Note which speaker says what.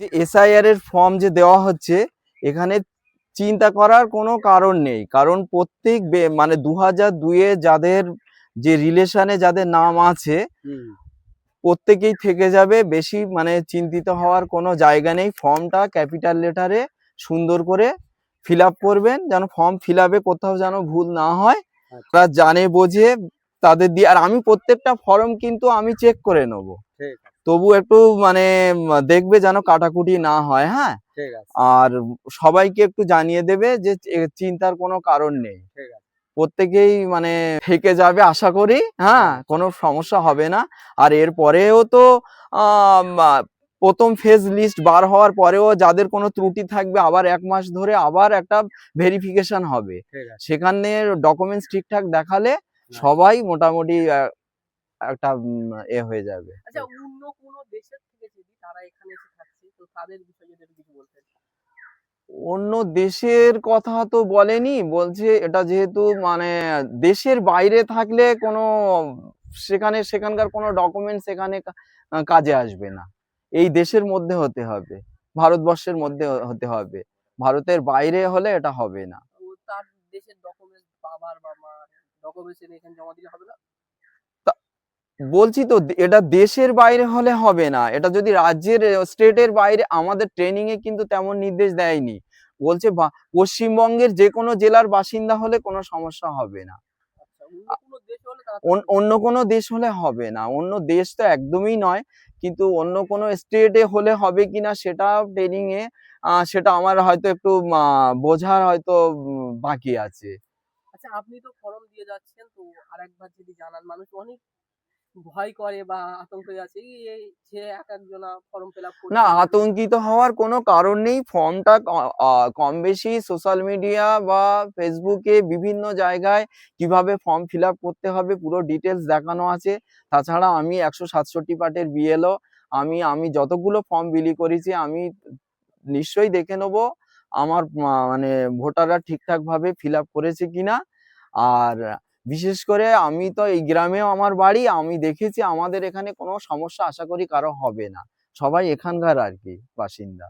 Speaker 1: যে এসআইআর এর ফর্ম যে দেওয়া হচ্ছে এখানে চিন্তা করার কোনো কারণ নেই। কারণ প্রত্যেক মানে দু হাজার দুইয়ে যাদের যে রিলেশনে যাদের নাম আছে প্রত্যেকেই থেকে যাবে। বেশি মানে চিন্তিত হওয়ার কোনো জায়গা নেই। ফর্মটা ক্যাপিটাল লেটারে সুন্দর করে ফিল আপ করবেন। যেন ফর্ম ফিল আপে কোথাও যেন ভুল না হয়।
Speaker 2: আচ্ছা।
Speaker 1: তারা জানে বোঝে তাদের দিয়ে। আর আমি প্রত্যেকটা ফর্ম কিন্তু আমি চেক করে নেব। তবু একটু মানে দেখবে যেন কাটাকুটি না হয় হ্যাঁ? আর সবাইকে একটু জানিয়ে দেবে যে চিন্তার কোনো কারণ নেই। প্রত্যেকেই মানে থেকে যাবে আশা করি হ্যাঁ? কোনো সমস্যা হবে না। আর এর পরেও তো প্রথম ফেজ লিস্ট বার হওয়ার পরেও যাদের কোনো ত্রুটি থাকবে আবার এক মাস ধরে আবার একটা ভেরিফিকেশন হবে। সেখানে ডকুমেন্টস ঠিকঠাক দেখালে সবাই মোটামুটি একটা এ হয়ে যাবে।
Speaker 2: আচ্ছা কোনো দেশের থেকে যদি তারা এখানে এসে থাকছে তো তাদের বিষয়ে যদি কিছু বলতেন।
Speaker 1: অন্য দেশের কথা তো বলেনি বলছে এটা যেহেতু মানে দেশের বাইরে থাকলে কোনো সেখানে সেখানকার কোনো ডকুমেন্ট সেখানে কাজে আসবে না। এই দেশের মধ্যে হতে হবে ভারতবর্ষের মধ্যে হতে হবে। ভারতের বাইরে হলে এটা হবে না।
Speaker 2: তার দেশের ডকুমেন্টস বাবার বা মার ডকুমেন্টস এখানে জমা দিলে হবে না?
Speaker 1: বলছি তো এটা দেশের বাইরে হলে হবে না। এটা যদি রাজ্যের স্টেটের বাইরে আমাদের ট্রেনিং এ কিন্তু তেমন নির্দেশ দেয়নি। বলছে পশ্চিমবঙ্গের যে কোনো জেলার বাসিন্দা হলে কোনো সমস্যা হবে না।
Speaker 2: আচ্ছা অন্য কোনো দেশ হলে তারা
Speaker 1: অন- অন্য কোনো দেশ হলে হবে না। অন্য দেশ তো একদমই নয় কিন্তু অন্য কোনো স্টেটে হলে হবে কিনা সেটা ট্রেনিং এ সেটা আমার হয়তো একটু বোঝার হয়তো বাকি আছে।
Speaker 2: আচ্ছা আপনি তো ফর্ম দিয়ে যাচ্ছেন তো আরেকবার যদি জানান মানুষ অনেক ভয় করে বা আতঙ্কে আছে যে এক একজনা ফর্ম ফিল
Speaker 1: না, আতঙ্কিত হওয়ার কোনো কারণ নেই। ফর্মটা কম বেশি সোশ্যাল মিডিয়া বা ফেসবুকে বিভিন্ন জায়গায় কীভাবে ফর্ম ফিল আপ করতে হবে, পুরো ডিটেলস দেখানো আছে। তাছাড়া আমি একশো সাতষট্টি পার্টের বিএলও আমি আমি যতগুলো ফর্ম বিলি করেছি, আমি নিশ্চয়ই দেখে নেব আমার মানে ভোটাররা ঠিকঠাক ভাবে ফিল আপ করেছে কিনা। আর বিশেষ করে আমি তো এই গ্রামেও আমার বাড়ি, আমি দেখেছি আমাদের এখানে কোনো সমস্যা আশা করি কারও হবে না। সবাই এখানকার আর কি, বাসিন্দা।